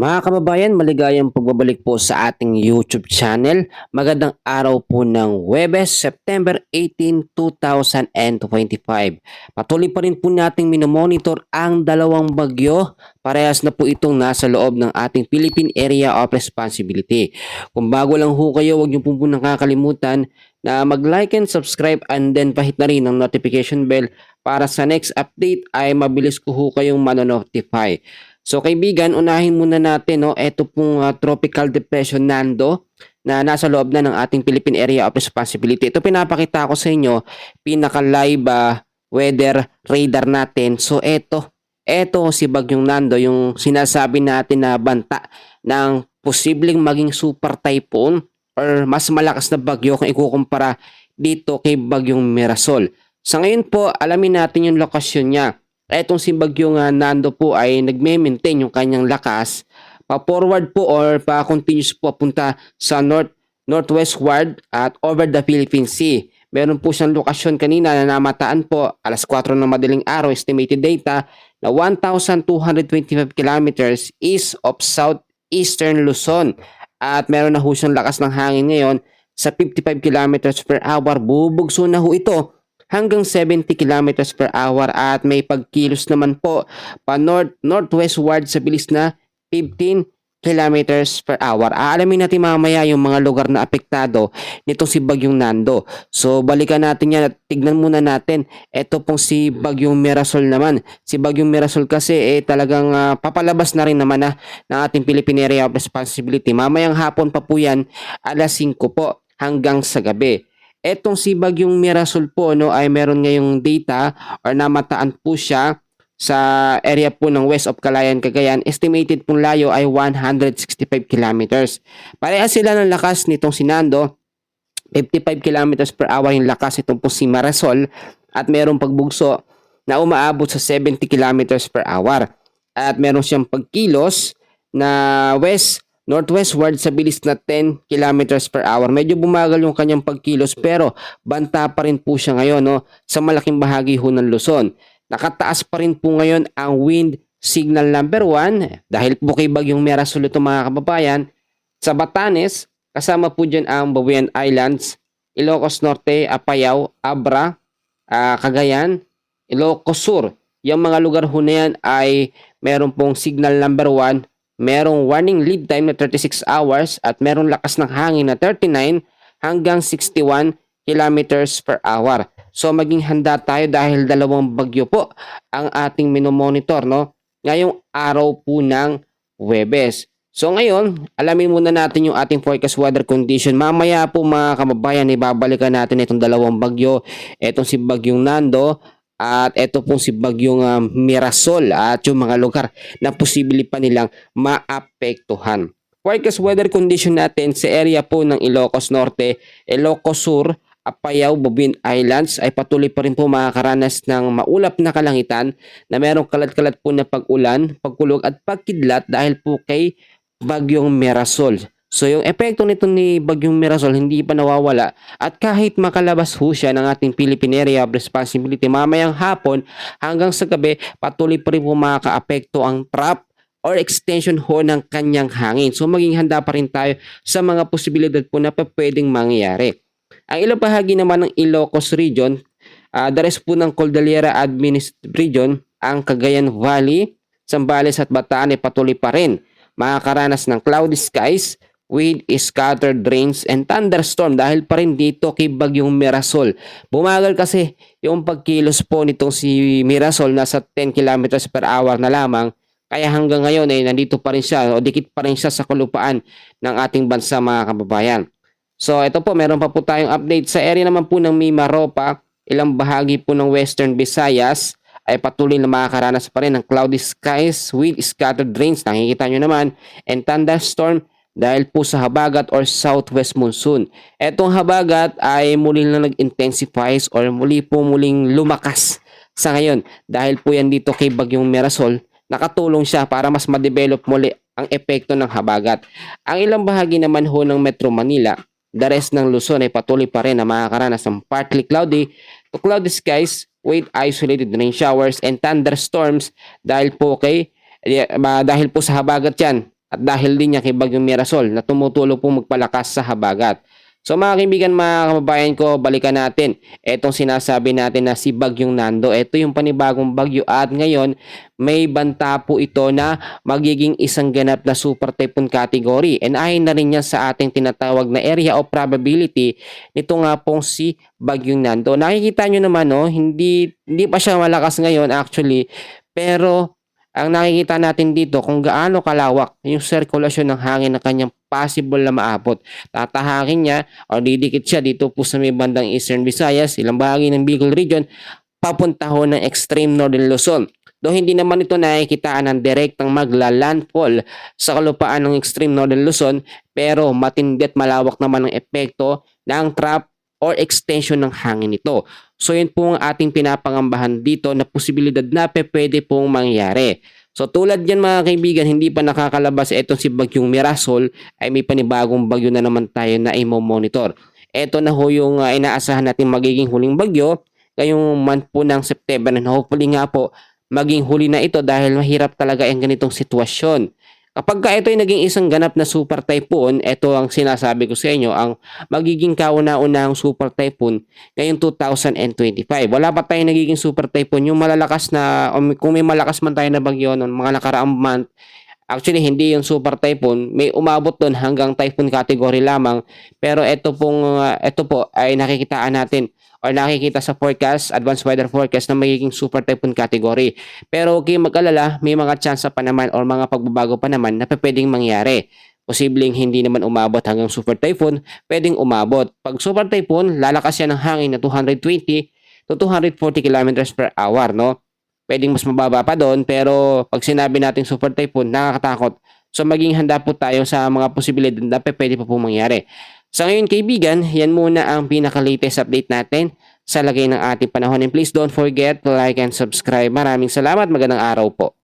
Mga kababayan, maligayang pagbabalik po sa ating YouTube channel. Magandang araw po ng Webes, September 18, 2025. Patuloy pa rin po nating minomonitor ang dalawang bagyo. Parehas na po itong nasa loob ng ating Philippine Area of Responsibility. Kung bago lang ho kayo, huwag niyo po po nakakalimutan na mag-like and subscribe and then pahit na rin ang notification bell para sa next update ay mabilis ko ho kayong manonotify. So kaibigan, unahin muna natin no, ito pong uh, Tropical Depression Nando na nasa loob na ng ating Philippine Area of Responsibility. Ito pinapakita ko sa inyo, pinaka-live uh, weather radar natin. So ito, ito si Bagyong Nando, yung sinasabi natin na banta ng posibleng maging super typhoon or mas malakas na bagyo kung ikukumpara dito kay Bagyong Mirasol. Sa ngayon po, alamin natin yung lokasyon niya. Etong si Bagyong uh, Nando po ay nagme-maintain yung kanyang lakas pa-forward po or pa-continuous po punta sa north northwestward at over the Philippine Sea. Meron po siyang lokasyon kanina na namataan po alas 4 ng madaling araw estimated data na 1,225 kilometers east of southeastern Luzon. At meron na ho siyang lakas ng hangin ngayon sa 55 kilometers per hour. Bubugso na ho ito hanggang 70 kilometers per hour at may pagkilos naman po pa north northwestward sa bilis na 15 kilometers per hour. Aalamin natin mamaya yung mga lugar na apektado nitong si Bagyong Nando. So balikan natin yan at tignan muna natin. Ito pong si Bagyong Mirasol naman. Si Bagyong Mirasol kasi eh talagang uh, papalabas na rin naman na ng ating Philippine Area of Responsibility. Mamayang hapon pa po yan alas 5 po hanggang sa gabi. Etong si Bagyong Mirasol po no ay meron ngayong data or namataan po siya sa area po ng west of Calayan, Cagayan. Estimated pong layo ay 165 kilometers. Parehas sila ng lakas nitong si Nando. 55 kilometers per hour yung lakas itong po si Marasol at merong pagbugso na umaabot sa 70 kilometers per hour. At meron siyang pagkilos na west northwestward sa bilis na 10 kilometers per hour. Medyo bumagal yung kanyang pagkilos pero banta pa rin po siya ngayon no, sa malaking bahagi ho ng Luzon. Nakataas pa rin po ngayon ang wind signal number 1 dahil po kay Bagyong ito mga kababayan. Sa Batanes, kasama po dyan ang Babuyan Islands, Ilocos Norte, Apayao, Abra, uh, Cagayan, Ilocos Sur. Yung mga lugar ho na yan ay meron pong signal number 1, merong warning lead time na 36 hours at merong lakas ng hangin na 39 hanggang 61 kilometers per hour. So maging handa tayo dahil dalawang bagyo po ang ating minomonitor no ngayong araw po ng Webes. So ngayon, alamin muna natin yung ating forecast weather condition. Mamaya po mga kababayan, ibabalikan natin itong dalawang bagyo. Itong si Bagyong Nando at ito pong si Bagyong uh, Mirasol at yung mga lugar na posible pa nilang maapektuhan. Forecast weather condition natin sa area po ng Ilocos Norte, Ilocos Sur, Apayao, Bobin Islands ay patuloy pa rin po makakaranas ng maulap na kalangitan na merong kalat-kalat po na pag-ulan, pagkulog at pagkidlat dahil po kay Bagyong Mirasol. So yung epekto nito ni Bagyong Mirasol hindi pa nawawala at kahit makalabas ho siya ng ating Philippine Area of Responsibility mamayang hapon hanggang sa gabi patuloy pa rin po makakaapekto ang trap or extension ho ng kanyang hangin. So maging handa pa rin tayo sa mga posibilidad po na pwedeng mangyari. Ang ilang bahagi naman ng Ilocos Region, uh, the rest po ng Cordillera Administrative Region, ang Cagayan Valley, Zambales at Bataan ay patuloy pa rin makakaranas ng cloudy skies with scattered rains and thunderstorm dahil pa rin dito kay Bagyong Mirasol. Bumagal kasi yung pagkilos po nitong si Mirasol nasa 10 km per hour na lamang kaya hanggang ngayon ay eh, nandito pa rin siya o dikit pa rin siya sa kalupaan ng ating bansa mga kababayan. So ito po, meron pa po tayong update. Sa area naman po ng Mimaropa, ilang bahagi po ng Western Visayas ay patuloy na makakaranas pa rin ng cloudy skies with scattered rains. Nakikita nyo naman. And thunderstorm dahil po sa habagat or southwest monsoon. Etong habagat ay muli na nag-intensify or muli po muling lumakas sa ngayon. Dahil po yan dito kay Bagyong Mirasol, nakatulong siya para mas ma-develop muli ang epekto ng habagat. Ang ilang bahagi naman ho ng Metro Manila The rest ng Luzon ay patuloy pa rin na makakaranas ng partly cloudy to cloudy skies with isolated rain showers and thunderstorms dahil po kay uh, dahil po sa habagat yan at dahil din niya kay Bagyong Mirasol na tumutulong po magpalakas sa habagat. So mga kaibigan, mga kababayan ko, balikan natin. Etong sinasabi natin na si Bagyong Nando. Ito yung panibagong bagyo at ngayon may banta po ito na magiging isang ganap na super typhoon category. And ayon na rin yan sa ating tinatawag na area of probability nito nga pong si Bagyong Nando. Nakikita nyo naman, no, hindi, hindi pa siya malakas ngayon actually. Pero ang nakikita natin dito kung gaano kalawak yung sirkulasyon ng hangin na kanyang possible na maabot. Tatahakin niya o didikit siya dito po sa may bandang Eastern Visayas, ilang bahagi ng Bicol Region, papunta ho ng extreme Northern Luzon. Though hindi naman ito nakikitaan ng direktang magla-landfall sa kalupaan ng extreme Northern Luzon, pero matindi at malawak naman ang epekto ng trap or extension ng hangin nito. So yun po ang ating pinapangambahan dito na posibilidad na pe pwede pong mangyari. So tulad yan mga kaibigan, hindi pa nakakalabas itong si Bagyong Mirasol ay may panibagong bagyo na naman tayo na i-monitor. Ito na ho yung uh, inaasahan natin magiging huling bagyo ngayong month po ng September and hopefully nga po maging huli na ito dahil mahirap talaga ang ganitong sitwasyon. Kapag ka ito ay naging isang ganap na super typhoon, ito ang sinasabi ko sa inyo, ang magiging kauna-unahang super typhoon ngayong 2025. Wala pa tayong nagiging super typhoon. Yung malalakas na, kung may malakas man tayo na bagyo noon, mga nakaraang month, actually hindi yung super typhoon, may umabot doon hanggang typhoon category lamang. Pero ito pong, uh, ito po ay nakikitaan natin or nakikita sa forecast, advanced weather forecast na magiging super typhoon category. Pero okay mag-alala, may mga chance pa naman or mga pagbabago pa naman na pwedeng mangyari. Posibleng hindi naman umabot hanggang super typhoon, pwedeng umabot. Pag super typhoon, lalakas yan ng hangin na 220 to 240 kilometers per hour, no? Pwedeng mas mababa pa doon, pero pag sinabi nating super typhoon, nakakatakot. So maging handa po tayo sa mga posibilidad na pwede pa po mangyari. Sa ngayon kaibigan, yan muna ang pinaka-latest update natin sa lagay ng ating panahon. And please don't forget to like and subscribe. Maraming salamat. Magandang araw po.